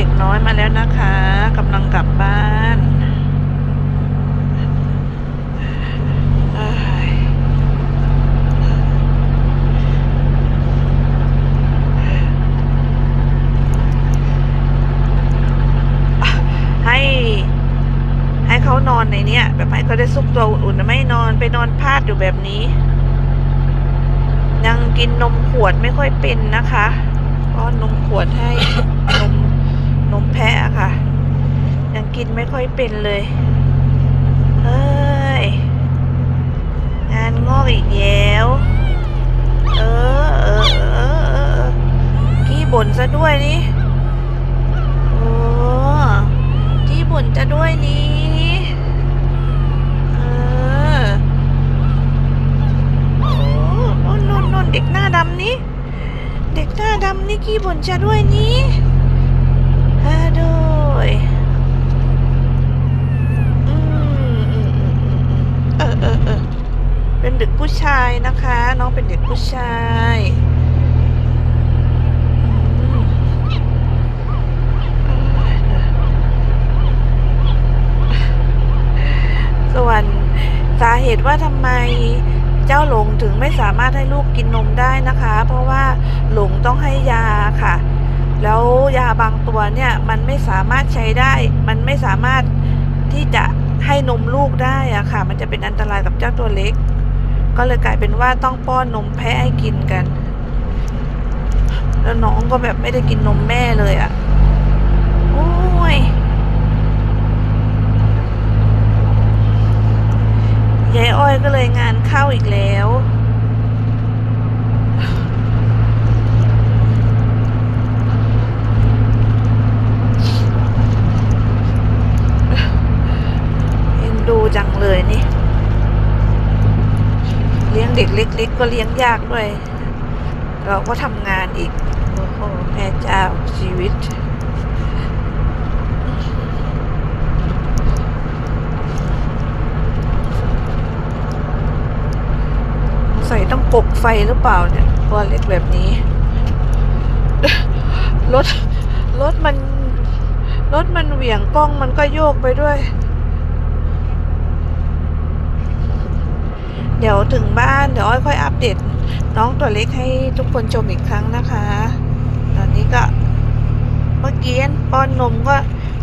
เด็กน้อยมาแล้วนะคะกำลังกลับบ้านให้ให้เขานอนในเนี้ยแบบให้เขาได้ซุกตัวอุ่นๆนะไม่นอนไปนอนพาดอยู่แบบนี้ ยังกินนมขวดไม่ค่อยเป็นนะคะป้อนนมขวดให้ นมแพะค่ะ ยังกินไม่ค่อยเป็นเลย เฮ้ย งานงอกอีกแล้ว เออเออเออเออขี้บ่นซะด้วยนี่โอ้ขี้บ่นจะด้วยนี่เออโอ้นนนนเด็กหน้าดำนี่เด็กหน้าดำนี่ขี้บ่นจะด้วยนี่ ยเออเออเออเป็นเด็กผู้ชายนะคะ น้องเป็นเด็กผู้ชายส่วนสาเหตุว่าทำไมเจ้าหลงถึงไม่สามารถให้ลูกกินนมได้นะคะ เพราะว่าหลงต้องให้ยาค่ะ แล้วยาบางตัวเนี่ยมันไม่สามารถใช้ได้ มันไม่สามารถที่จะให้นมลูกได้อะค่ะ มันจะเป็นอันตรายกับเจ้าตัวเล็ก ก็เลยกลายเป็นว่าต้องป้อนนมแพะให้กินกัน แล้วน้องก็แบบไม่ได้กินนมแม่เลยอะโอ้ย ยายอ้อยก็เลยงานเข้าอีกแล้ว เอ็นดูจัง เลยนี่ เลี้ยงเด็กเล็ก ๆ ก็เลี้ยงยากด้วย เราก็ทำงานอีก โอ้โหแม่เจ้าชีวิตใส่ต้องปลุกไฟหรือเปล่าเนี่ยตัวเล็กแบบนี้ รถ รถมัน รถมันเหวี่ยงกล้องมันก็โยกไปด้วย เดี๋ยวถึงบ้านเดี๋ยวอ้อยค่อยอัปเดตน้องตัวเล็กให้ทุกคนชมอีกครั้งนะคะ ตอนนี้ก็เมื่อกี้ป้อนนมก็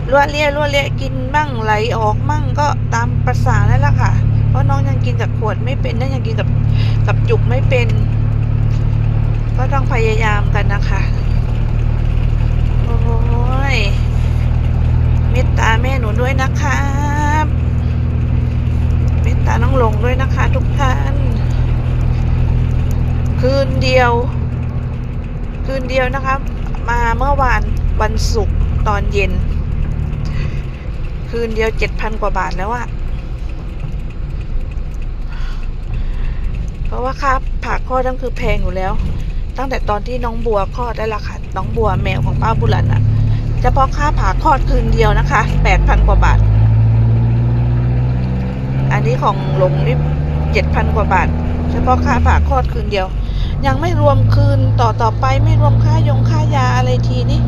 รั่วเลี้ยรั่วเลียกินมั่งไหลออกมั่งก็ตามประสานั่นแหละค่ะ เพราะน้องยังกินจากขวดไม่เป็นนะยังกินกับกับจุกไม่เป็น ก็ต้องพยายามกันนะคะ โอ้ยเมตตาแม่หนูด้วยนะครับเมตตาน้อง ลงด้วยนะคะทุกท่าน คืนเดียว คืนเดียวนะครับมาเมื่อวานวันศุกร์ตอนเย็น คืนเดียวเจ็ดพันกว่าบาทแล้วอะเพราะว่าค่าผ่าคลอดนั่นคือแพงอยู่แล้ว ตั้งแต่ตอนที่น้องบัวคลอดได้ละค่ะน้องบัวแมวของป้าบุรันอะเฉพาะค่าผ่าคลอดคืนเดียวนะคะแปดพันกว่าบาท อันนี้ของหลงนี่เจ็ดพันกว่าบาท เฉพาะค่าผ่าคลอดคืนเดียว ยังไม่รวมคืนต่อต่อไปไม่รวมค่ายงค่ายาอะไรทีนี่